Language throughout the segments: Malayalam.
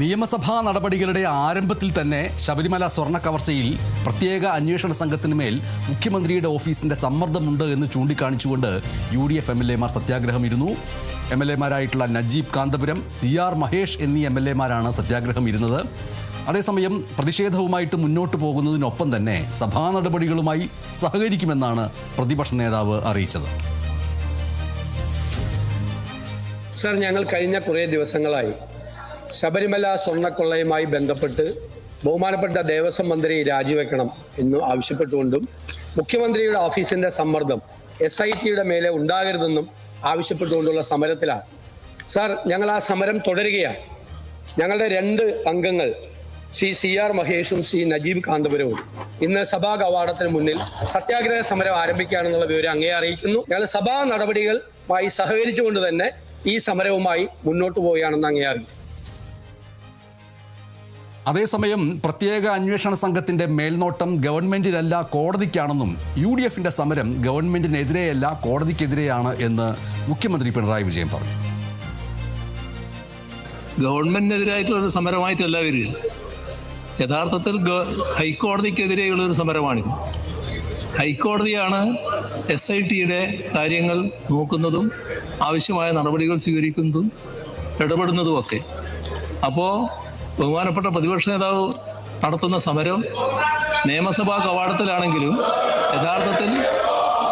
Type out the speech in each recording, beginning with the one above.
നിയമസഭാ നടപടികളുടെ ആരംഭത്തിൽ തന്നെ ശബരിമല സ്വർണ കവർച്ചയിൽ പ്രത്യേക അന്വേഷണ സംഘത്തിന് മേൽ മുഖ്യമന്ത്രിയുടെ ഓഫീസിന്റെ സമ്മർദ്ദമുണ്ട് എന്ന് ചൂണ്ടിക്കാണിച്ചുകൊണ്ട് U D F M L എമാർ സത്യാഗ്രഹം ഇരുന്നു എം എൽ എമാരായിട്ടുള്ള നജീബ് കാന്തപുരം സി ആർ മഹേഷ് എന്നീ എം എൽ എമാരാണ് സത്യാഗ്രഹം ഇരുന്നത് അതേസമയം പ്രതിഷേധവുമായിട്ട് മുന്നോട്ട് പോകുന്നതിനൊപ്പം തന്നെ സഭാ നടപടികളുമായി സഹകരിക്കുമെന്നാണ് പ്രതിപക്ഷ നേതാവ് അറിയിച്ചത്. സർ ഞങ്ങൾ കഴിഞ്ഞ കുറേ ദിവസങ്ങളായി ശബരിമല സ്വർണക്കൊള്ളയുമായി ബന്ധപ്പെട്ട് ബഹുമാനപ്പെട്ട ദേവസ്വം മന്ത്രി രാജിവെക്കണം എന്ന് ആവശ്യപ്പെട്ടുകൊണ്ടും മുഖ്യമന്ത്രിയുടെ ഓഫീസിന്റെ സമ്മർദ്ദം എസ് ഐ ടിയുടെ മേലെ ഉണ്ടാകരുതെന്നും ആവശ്യപ്പെട്ടുകൊണ്ടുള്ള സമരത്തിലാണ്. സാർ ഞങ്ങൾ ആ സമരം തുടരുകയാണ്. ഞങ്ങളുടെ രണ്ട് അംഗങ്ങൾ ശ്രീ സി ആർ മഹേഷും ശ്രീ നജീബ് കാന്തപുരവും ഇന്ന് സഭാ കവാടത്തിന് മുന്നിൽ സത്യാഗ്രഹ സമരം ആരംഭിക്കുകയാണെന്നുള്ള വിവരം അങ്ങേ അറിയിക്കുന്നു. ഞങ്ങൾ സഭാ നടപടികളുമായി സഹകരിച്ചുകൊണ്ട് തന്നെ ഈ സമരവുമായി മുന്നോട്ട് പോവുകയാണെന്ന് അങ്ങേ അറിയിക്കുന്നു. അതേസമയം പ്രത്യേക അന്വേഷണ സംഘത്തിന്റെ മേൽനോട്ടം ഗവൺമെന്റിനല്ല കോടതിക്കാണെന്നും യു ഡി എഫിന്റെ സമരം ഗവൺമെന്റിനെതിരെയല്ല കോടതിക്കെതിരെയാണ് എന്ന് മുഖ്യമന്ത്രി പിണറായി വിജയൻ പറഞ്ഞു. ഗവൺമെന്റിനെതിരായിട്ടുള്ള ഒരു സമരമായിട്ടല്ല വരിക. യഥാർത്ഥത്തിൽ ഹൈക്കോടതിക്കെതിരെയുള്ള ഒരു സമരമാണിത്. ഹൈക്കോടതിയാണ് എസ് ഐ ടിയുടെ കാര്യങ്ങൾ നോക്കുന്നതും ആവശ്യമായ നടപടികൾ സ്വീകരിക്കുന്നതും ഇടപെടുന്നതുമൊക്കെ. അപ്പോൾ ബഹുമാനപ്പെട്ട പ്രതിപക്ഷ നേതാവ് നടത്തുന്ന സമരം നിയമസഭാ കവാടത്തിലാണെങ്കിലും യഥാർത്ഥത്തിൽ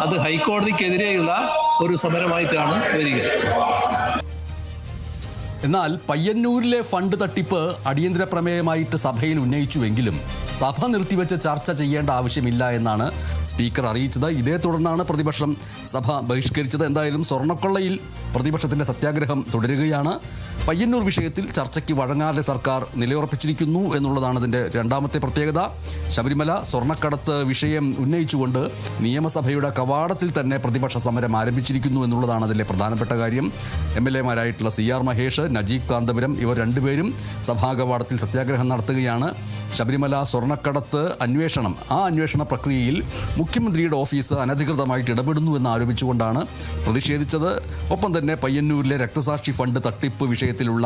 അത് ഹൈക്കോടതിക്കെതിരെയുള്ള ഒരു സമരമായിട്ടാണ് വരിക. എന്നാൽ പയ്യന്നൂരിലെ ഫണ്ട് തട്ടിപ്പ് അടിയന്തര പ്രമേയമായിട്ട് സഭയിൽ ഉന്നയിച്ചുവെങ്കിലും സഭ നിർത്തിവെച്ച് ചർച്ച ചെയ്യേണ്ട ആവശ്യമില്ല എന്നാണ് സ്പീക്കർ അറിയിച്ചത്. ഇതേ തുടർന്നാണ് പ്രതിപക്ഷം സഭ ബഹിഷ്കരിച്ചത്. എന്തായാലും സ്വർണക്കൊള്ളയിൽ പ്രതിപക്ഷത്തിന്റെ സത്യാഗ്രഹം തുടരുകയാണ്. പയ്യന്നൂർ വിഷയത്തിൽ ചർച്ചയ്ക്ക് വഴങ്ങാതെ സർക്കാർ നിലയുറപ്പിച്ചിരിക്കുന്നു എന്നുള്ളതാണ് ഇതിന്റെ രണ്ടാമത്തെ പ്രത്യേകത. ശബരിമല സ്വർണക്കടത്ത് വിഷയം ഉന്നയിച്ചുകൊണ്ട് നിയമസഭയുടെ കവാടത്തിൽ തന്നെ പ്രതിപക്ഷ സമരം ആരംഭിച്ചിരിക്കുന്നു എന്നുള്ളതാണ് അതിലെ പ്രധാനപ്പെട്ട കാര്യം. എം എൽ എമാരായിട്ടുള്ള സി ആർ മഹേഷ് നജീബ് കാന്തപുരം ഇവർ രണ്ടുപേരും സഭാകവാടത്തിൽ സത്യാഗ്രഹം നടത്തുകയാണ്. ശബരിമല സ്വർണക്കടത്ത് അന്വേഷണം. ആ അന്വേഷണ പ്രക്രിയയിൽ മുഖ്യമന്ത്രിയുടെ ഓഫീസ് അനധികൃതമായിട്ട് ഇടപെടുന്നു എന്ന് ആരോപിച്ചുകൊണ്ടാണ് പ്രതിഷേധിച്ചത്. ഒപ്പം തന്നെ പയ്യന്നൂരിലെ രക്തസാക്ഷി ഫണ്ട് തട്ടിപ്പ് വിഷയത്തിലുള്ള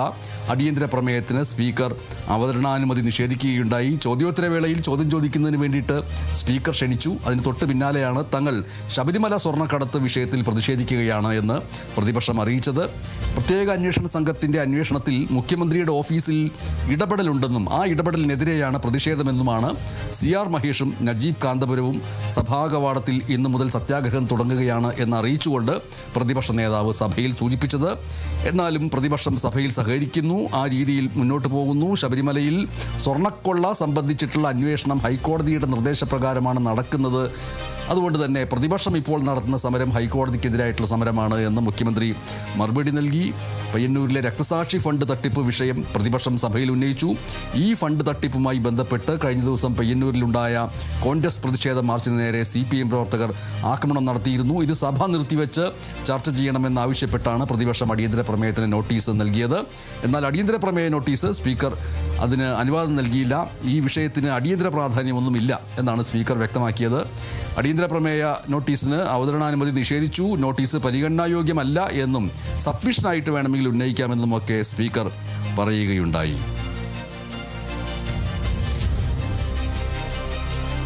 അടിയന്തര പ്രമേയത്തിന് സ്പീക്കർ അവതരണാനുമതി നിഷേധിക്കുകയുണ്ടായി. ചോദ്യോത്തരവേളയിൽ ചോദ്യം ചോദിക്കുന്നതിന് വേണ്ടിയിട്ട് സ്പീക്കർ ക്ഷണിച്ചു. അതിന് തൊട്ട് പിന്നാലെയാണ് തങ്ങൾ ശബരിമല സ്വർണക്കടത്ത് വിഷയത്തിൽ പ്രതിഷേധിക്കുകയാണ് എന്ന് പ്രതിപക്ഷം അറിയിച്ചത്. പ്രത്യേക അന്വേഷണ സംഘത്തിന്റെ അന്വേഷണത്തിൽ മുഖ്യമന്ത്രിയുടെ ഓഫീസിൽ ഇടപെടലുണ്ടെന്നും ആ ഇടപെടലിനെതിരെയാണ് പ്രതിഷേധമെന്നുമാണ് സി ആർ മഹേഷും നജീബ് കാന്തപുരവും സഭാകവാടത്തിൽ ഇന്നു മുതൽ സത്യാഗ്രഹം തുടങ്ങുകയാണ് എന്ന് അറിയിച്ചുകൊണ്ട് പ്രതിപക്ഷ നേതാവ് സഭയിൽ സൂചിപ്പിച്ചത്. എന്നാലും പ്രതിപക്ഷം സഭയിൽ സഹകരിക്കുന്നു ആ രീതിയിൽ മുന്നോട്ട് പോകുന്നു. ശബരിമലയിൽ സ്വർണക്കൊള്ള സംബന്ധിച്ചിട്ടുള്ള അന്വേഷണം ഹൈക്കോടതിയുടെ നിർദ്ദേശപ്രകാരമാണ് നടക്കുന്നത് അതുകൊണ്ട് തന്നെ പ്രതിപക്ഷം ഇപ്പോൾ നടത്തുന്ന സമരം ഹൈക്കോടതിക്കെതിരായിട്ടുള്ള സമരമാണ് എന്ന് മുഖ്യമന്ത്രി മറുപടി നൽകി. പയ്യന്നൂരിലെ രക്തസാക്ഷി ഫണ്ട് തട്ടിപ്പ് വിഷയം പ്രതിപക്ഷം സഭയിൽ ഉന്നയിച്ചു. ഈ ഫണ്ട് തട്ടിപ്പുമായി ബന്ധപ്പെട്ട് കഴിഞ്ഞ ദിവസം പയ്യന്നൂരിലുണ്ടായ കോൺഗ്രസ് പ്രതിഷേധ മാർച്ചിന് നേരെ സി പി എം പ്രവർത്തകർ ആക്രമണം നടത്തിയിരുന്നു. ഇത് സഭ നിർത്തിവെച്ച് ചർച്ച ചെയ്യണമെന്നാവശ്യപ്പെട്ടാണ് പ്രതിപക്ഷം അടിയന്തര പ്രമേയത്തിന് നോട്ടീസ് നൽകിയത്. എന്നാൽ അടിയന്തര പ്രമേയ നോട്ടീസ് സ്പീക്കർ അതിന് അനുവാദം നൽകിയില്ല. ഈ വിഷയത്തിന് അടിയന്തര പ്രാധാന്യമൊന്നുമില്ല എന്നാണ് സ്പീക്കർ വ്യക്തമാക്കിയത്. അടിയന്തര പ്രമേയ നോട്ടീസിന് അവതരണാനുമതി നിഷേധിച്ചു. നോട്ടീസ് പരിഗണനായോഗ്യമല്ല എന്നും സബ്മിഷനായിട്ട് വേണമെങ്കിൽ ഉന്നയിക്കാമെന്നുമൊക്കെ സ്പീക്കർ പറയുകയുണ്ടായി.